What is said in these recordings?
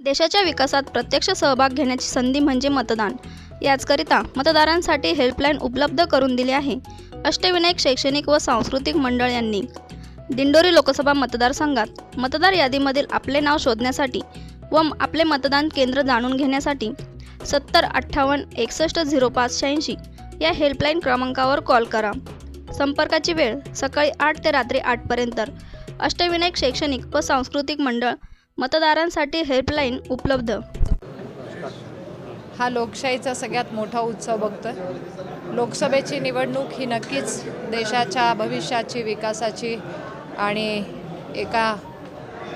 देशाच्या विकासात प्रत्यक्ष सहभाग घेण्याची संधी म्हणजे मतदान. याचकरिता मतदारांसाठी हेल्पलाईन उपलब्ध करून दिली आहे. अष्टविनायक शैक्षणिक व सांस्कृतिक मंडळ यांनी. दिंडोरी लोकसभा मतदारसंघात मतदार यादीमधील आपले नाव शोधण्यासाठी व आपले मतदान केंद्र जाणून घेण्यासाठी सत्तर अठ्ठावन्न एकसष्ट झिरो पाच शहाऐंशी या हेल्पलाईन क्रमांकावर कॉल करा. संपर्काची वेळ सकाळी आठ ते रात्री आठपर्यंत. अष्टविनायक शैक्षणिक व सांस्कृतिक मंडळ मतदारांसाठी हेल्पलाईन उपलब्ध. हा लोकशाहीचा सगळ्यात मोठा उत्सव बघतोय. लोकसभेची निवडणूक ही नक्कीच देशाच्या भविष्याची विकासाची आणि एका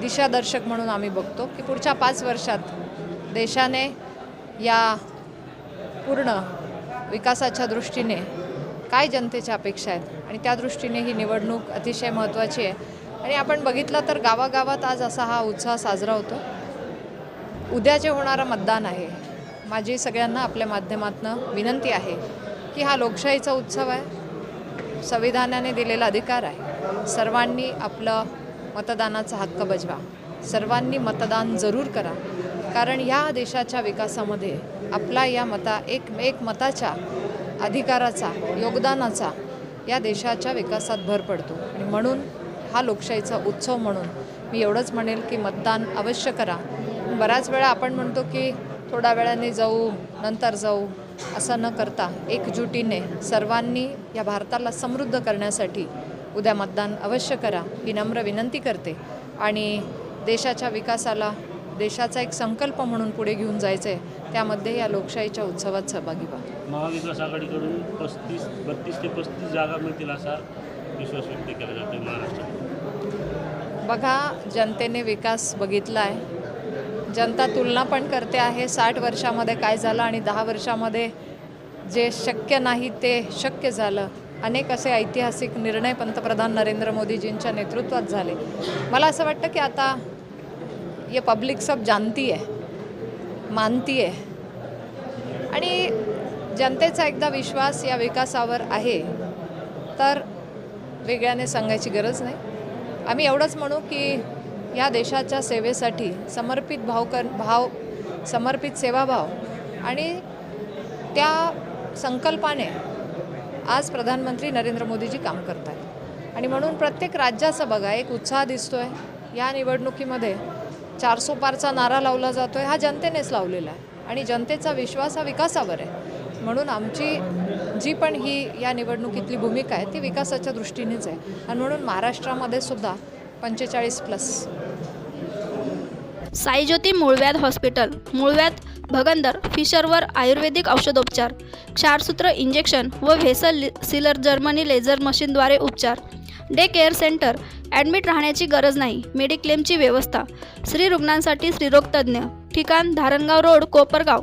दिशादर्शक म्हणून आम्ही बघतो की पुढच्या पाच वर्षात देशाने या पूर्ण विकासाच्या दृष्टीने काय जनतेच्या अपेक्षा आहेत आणि त्या दृष्टीने ही निवडणूक अतिशय महत्त्वाची आहे. आणि आपण बघितलं तर गावागावात आज असा हा उत्साह साजरा होतो. उद्या जे होणारं मतदान आहे माझी सगळ्यांना आपल्या माध्यमातून विनंती आहे की हा लोकशाहीचा उत्सव आहे. संविधानाने दिलेला अधिकार आहे. सर्वांनी आपलं मतदानाचा हक्क बजवा. सर्वांनी मतदान जरूर करा. कारण या देशाच्या विकासामध्ये आपला या मता एक एक मताच्या अधिकाराचा योगदानाचा या देशाच्या विकासात भर पडतो. आणि म्हणून हा लोकशाहीचा उत्सव म्हणून मी एवढंच म्हणेल की मतदान अवश्य करा. बऱ्याच वेळा आपण म्हणतो की थोड्या वेळाने जाऊ नंतर जाऊ असं न करता एकजुटीने सर्वांनी या भारताला समृद्ध करण्यासाठी उद्या मतदान अवश्य करा ही नम्र विनंती करते. आणि देशाच्या विकासाला देशाचा एक संकल्प म्हणून पुढे घेऊन जायचं आहे त्यामध्ये या लोकशाहीच्या उत्सवात सहभागी व्हा. महाविकास आघाडीकडून पस्तीस बत्तीस ते पस्तीस जागा मिळतील असा विश्वास व्यक्त केला जातो महाराष्ट्रात. बघा जनतेने विकास बघितला आहे जनता तुलना पण करते आहे साठ वर्षामध्ये काय झालं आणि दहा वर्षामध्ये जे शक्य नाही ते शक्य झालं. अनेक असे ऐतिहासिक निर्णय पंतप्रधान नरेंद्र मोदीजींच्या नेतृत्वात झाले. मला असं वाटतं की आता ये पब्लिक सब जानती आहे मानती आहे आणि जनतेचा एकदा विश्वास या विकासावर आहे तर वेगळ्याने सांगायची गरज नाही. आम्ही एवढंच म्हणू की या देशाच्या सेवेसाठी समर्पित भाव कर भाव समर्पित सेवाभाव आणि त्या संकल्पाने आज प्रधानमंत्री नरेंद्र मोदीजी काम करत आहेत आणि म्हणून प्रत्येक राज्याचा बघा एक उत्साह दिसतो आहे या निवडणुकीमध्ये चारसो पारचा नारा लावला जातो आहे हा जनतेनेच लावलेला आहे. आणि जनतेचा विश्वास हा विकासावर आहे. म्हणून आमची जी पण ही या निवडणुकीतली भूमिका आहे ती विकासाच्या दृष्टीनेच आहे. आणि म्हणून महाराष्ट्रामध्ये सुद्धा पंचेचाळीस प्लस साईज्योती मूळव्याध हॉस्पिटल मूळव्याध भगंदर फिशरवर आयुर्वेदिक औषधोपचार क्षारसूत्र इंजेक्शन व व्हेसल सिलर जर्मनी लेझर मशीनद्वारे उपचार डे केअर सेंटर ॲडमिट राहण्याची गरज नाही मेडिक्लेमची व्यवस्था स्त्री रुग्णांसाठी स्त्रीरोगतज्ञ ठिकाण धारणगाव रोड कोपरगाव